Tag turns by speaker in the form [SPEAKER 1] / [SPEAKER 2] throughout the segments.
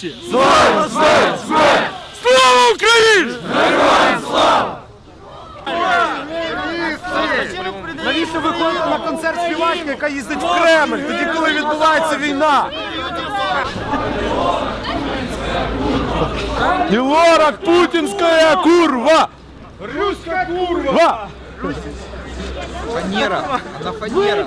[SPEAKER 1] тричі! Слава! Смерть! Смерть! Слава Україні!
[SPEAKER 2] Навіщо виходити на концерт співачки, яка їздить в Кремль, тоді коли відбувається війна?
[SPEAKER 1] Милорак путінська курва! Руська курва!
[SPEAKER 3] Фанера, она фанера.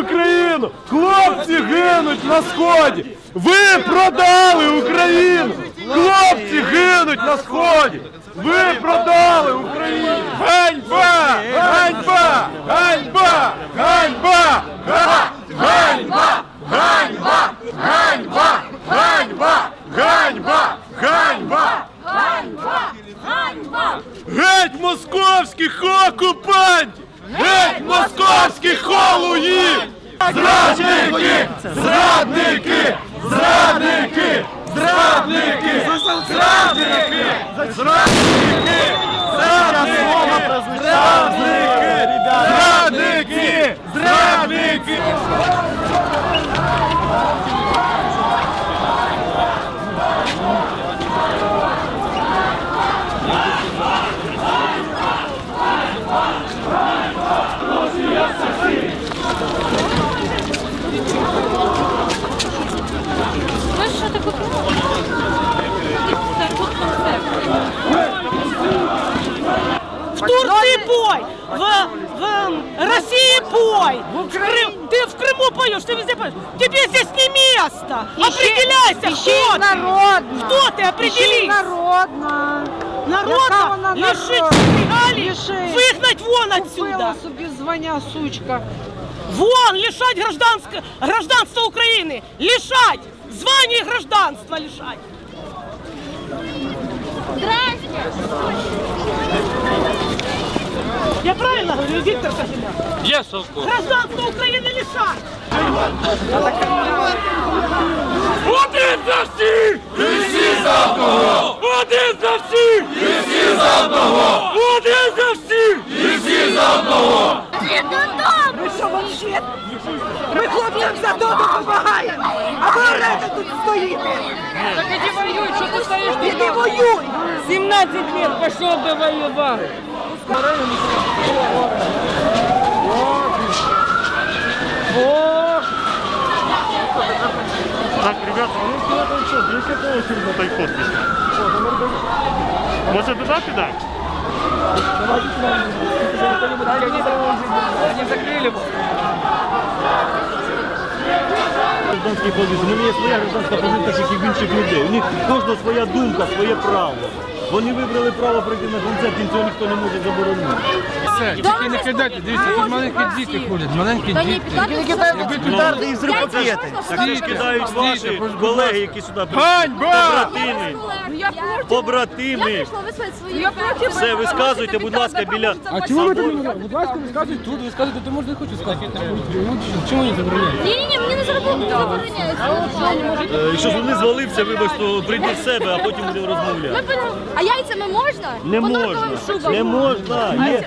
[SPEAKER 1] Україну! Хлопці гинуть на сході! Ви продали Україну! Хлопці гинуть на сході! Ви продали Україну! Ганьба! Ганьба! Ганьба! Ганьба! Га- Ганьба! Ганьба! Ганьба! Ганьба! Ганьба! Ганьба! Геть московських окупантів! Геть московських холуїв! Зрадники! Зрадники! Зрадники! Зрадники! Зрадники! Зрадники! Зрадники! Зрадники! Зрадники!
[SPEAKER 4] Знаєш,
[SPEAKER 5] В Турции пой, в, в России пой, в Крым, ты в Крыму поешь, ты везде поешь. Тебе здесь не место. Определяйся, кто ты.
[SPEAKER 6] народна.
[SPEAKER 5] Кто ты, определись.
[SPEAKER 6] Яка
[SPEAKER 5] Народно
[SPEAKER 6] вона
[SPEAKER 5] лишить регалий,
[SPEAKER 6] Лишить.
[SPEAKER 5] выгнать вон
[SPEAKER 6] Купила
[SPEAKER 5] отсюда.
[SPEAKER 6] собі звання сучка.
[SPEAKER 5] Вон, лишать гражданского, гражданства Украины. Лишать. Звание гражданства лишать. Я правильно говорю, Виктор Козылян?
[SPEAKER 1] Yes, of course.
[SPEAKER 5] Гражданство Украины лишать.
[SPEAKER 1] Один за всіх! І всі за одного! Один за всіх! І всі за одного! Один за всіх! І всі за одного!
[SPEAKER 6] Ви що, вообще? Ми хлопцям за то допомагаємо. А ви орете тут стоїте.
[SPEAKER 7] Так иди воюй, что ты стоишь?
[SPEAKER 6] Іди воюй.
[SPEAKER 7] 17 лет пошел бы воевал.
[SPEAKER 8] Так, ребята, ну куда-то что, для какого фильма подпись? Может туда кидать?
[SPEAKER 7] Они закрыли бы.
[SPEAKER 8] Позиції. У мене є своя гражданська позиція, як і в інших людей. У них кожна своя думка, своє право. Вони вибрали право прийти на концерт, їм цього ніхто не може заборонити.
[SPEAKER 7] Тільки не кидайте, дивіться, тут маленькі діти ходять, маленькі діти.
[SPEAKER 2] Петарди із ракети.
[SPEAKER 8] Так ж кидають ваші колеги, які сюди прийшли.
[SPEAKER 1] Ганьба!
[SPEAKER 8] Побратими. Побратими. Все, висказуйте, будь ласка, біля...
[SPEAKER 7] А чому ви тут? Будь ласка, висказуйте тут, висказуйте, то можна і хочу сказати. Ну, чому не забороняють?
[SPEAKER 4] Ні, ні, ні, мені не забороняють.
[SPEAKER 8] Е, Якщо ж вони звалився, вибач, то прийди в себе, а потім будемо розмовляти.
[SPEAKER 4] А яйцями можна?
[SPEAKER 8] Не
[SPEAKER 4] По
[SPEAKER 8] можна,
[SPEAKER 4] норковим шубам.
[SPEAKER 8] не можна. Є.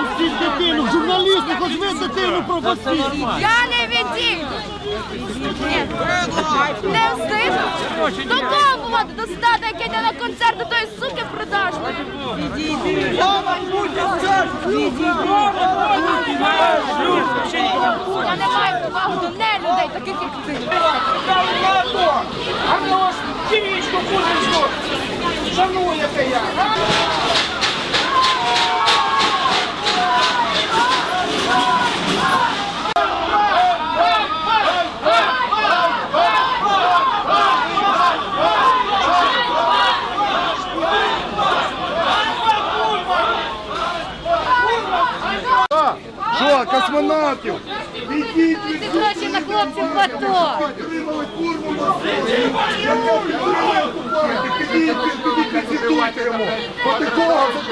[SPEAKER 2] Пустіть дитину, журналісти, хоч ви дитину пропустіть!
[SPEAKER 8] Я не відійду! Не встигну. До кого бувати? До стада, яке йде на концерт, до тої суки продажної. Я не маю повагу до не людей, таких як ти.
[SPEAKER 3] Що, космонавтів? Ідіть,
[SPEAKER 8] Ти гроші на хлопців в АТО.
[SPEAKER 3] отримали форму. Підіть, підіть. Проти кого? Щоб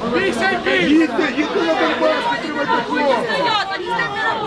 [SPEAKER 3] зупинитися. Їдьте, їдьте на Донбас, підтримайте хлопців.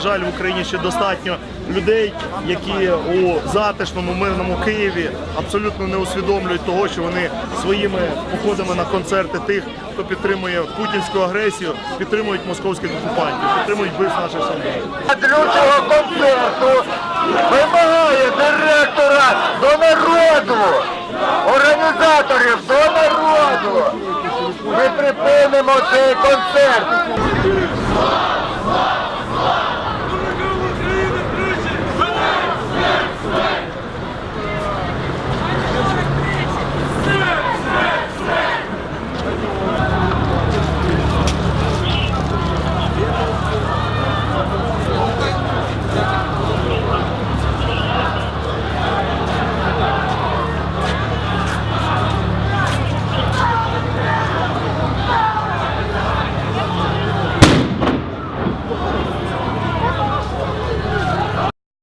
[SPEAKER 2] превеликий жаль в Україні ще достатньо людей, які у затишному мирному Києві абсолютно не усвідомлюють того, що вони своїми походами на концерти тих, хто підтримує путінську агресію, підтримують московських окупантів, підтримують вбивств наших солдатів.
[SPEAKER 3] Лютого концерту вимагає директора до народу, організаторів до народу. Ми припинимо цей концерт.